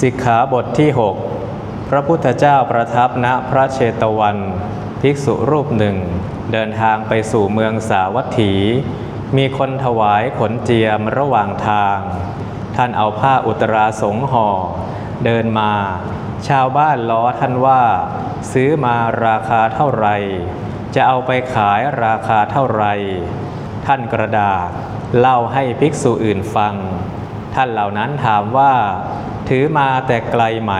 สิกขาบทที่ 6 พระพุทธเจ้าประทับณพระเชตวัน ภิกษุรูปหนึ่ง เดินทางไปสู่เมืองสาวัตถี มีคนถวายขนเจียมระหว่างทาง ท่านเอาผ้าอุตราสงห่อ เดินมา ชาวบ้านล้อท่านว่า ซื้อมาราคาเท่าไหร่ จะเอาไปขายราคาเท่าไหร่ ท่านกระดาษเล่าให้ภิกษุอื่นฟัง ท่านเหล่านั้นถามว่า ถือมาแต่ไกลไหม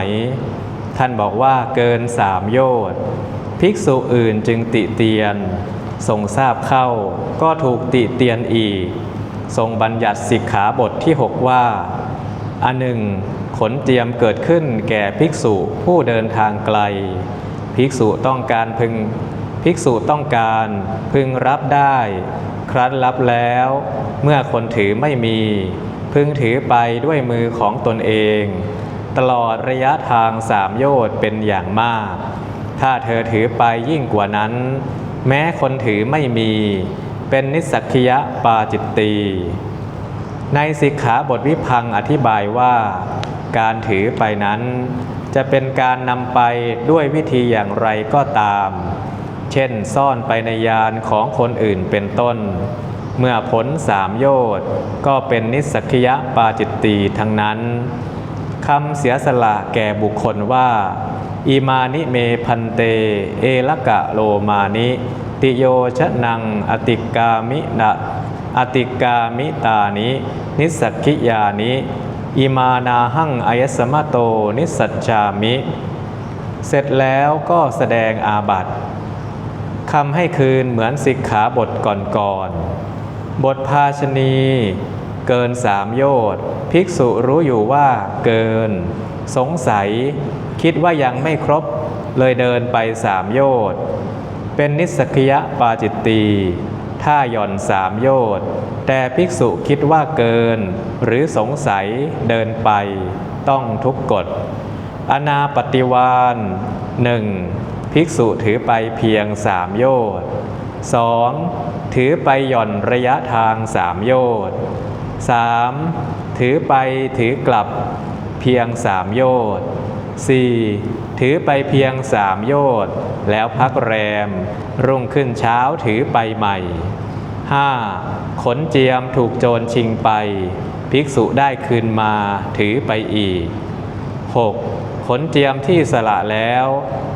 ท่านบอกว่าเกินสามโยชน์ภิกษุอื่นจึงติเตียน ทรงทราบเข้าก็ถูกติเตียนอีก ทรงบัญญัติสิกขาบทที่ 6 ว่า อันหนึ่ง ขนเจียมเกิดขึ้นแก่ภิกษุผู้เดินทางไกล ภิกษุต้องการพึงภิกษุต้องการพึงรับได้ ครั้นรับแล้ว เมื่อคนถือไม่มี พึงถือไปด้วยมือของตนเอง ตลอดระยะทางสามโยชน์เป็นอย่างมาก ถ้าเธอถือไปยิ่งกว่านั้น แม้คนถือไม่มี เป็นนิสสักคิยะปาจิตตีในสิกขาบทวิพังอธิบายว่า การถือไปนั้น จะเป็นการนำไปด้วยวิธีอย่างไรก็ตาม เช่นซ่อนไปในยานของคนอื่นเป็นต้น เมื่อพ้นสามโยชน์ก็เป็นนิสักยะปาจิตตีทั้งนั้นคำเสียสละแก่บุคคลว่า อิมานิเมพันเต เอลกะโลมานิ ติโยชะนัง อติกามินะอติกามิตานิ นิสักิยานิ อิมานาหังอายสมะโต นิสสัจจามิ เสร็จแล้วก็แสดงอาบัติคำให้คืนเหมือนสิกขาบทก่อนๆ บทภาชณี เกินสามโยชน์ภิกษุรู้อยู่ว่าเกิน สงสัย คิดว่ายังไม่ครบ เลยเดินไปสามโยชน์เป็นนิสกิยะปาจิตตีถ้าหย่อนสามโยชน์แต่ภิกษุคิดว่าเกิน หรือสงสัยเดินไป ต้องทุกกฎอนาปฏิวานหนึ่งภิกษุถือไปเพียงสามโยชน์ สองถือไปหย่อนระยะทางสามโยชน์สามถือไปถือกลับเพียงสามโยชน์สี่ถือไปเพียงสามโยชน์ แล้วพักแรม รุ่งขึ้นเช้าถือไปใหม่ห้าขนเจียมถูกโจรชิงไป ภิกษุได้คืนมาถือไปอีก 6. ขนเจียมที่สละแล้ว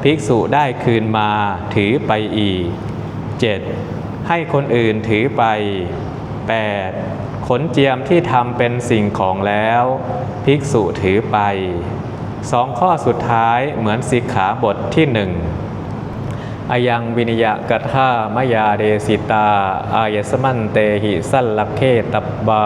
ภิกษุได้คืนมาถือไปอีก 7. ให้คนอื่นถือไป 8. ขนเจียมที่ทำเป็นสิ่งของแล้ว ภิกษุถือไปสองข้อสุดท้ายเหมือนสิกขาบทที่หนึ่งอายังวินิยกัทามยาเดสิตา อายสมันเตหิสัลลักเคตบบา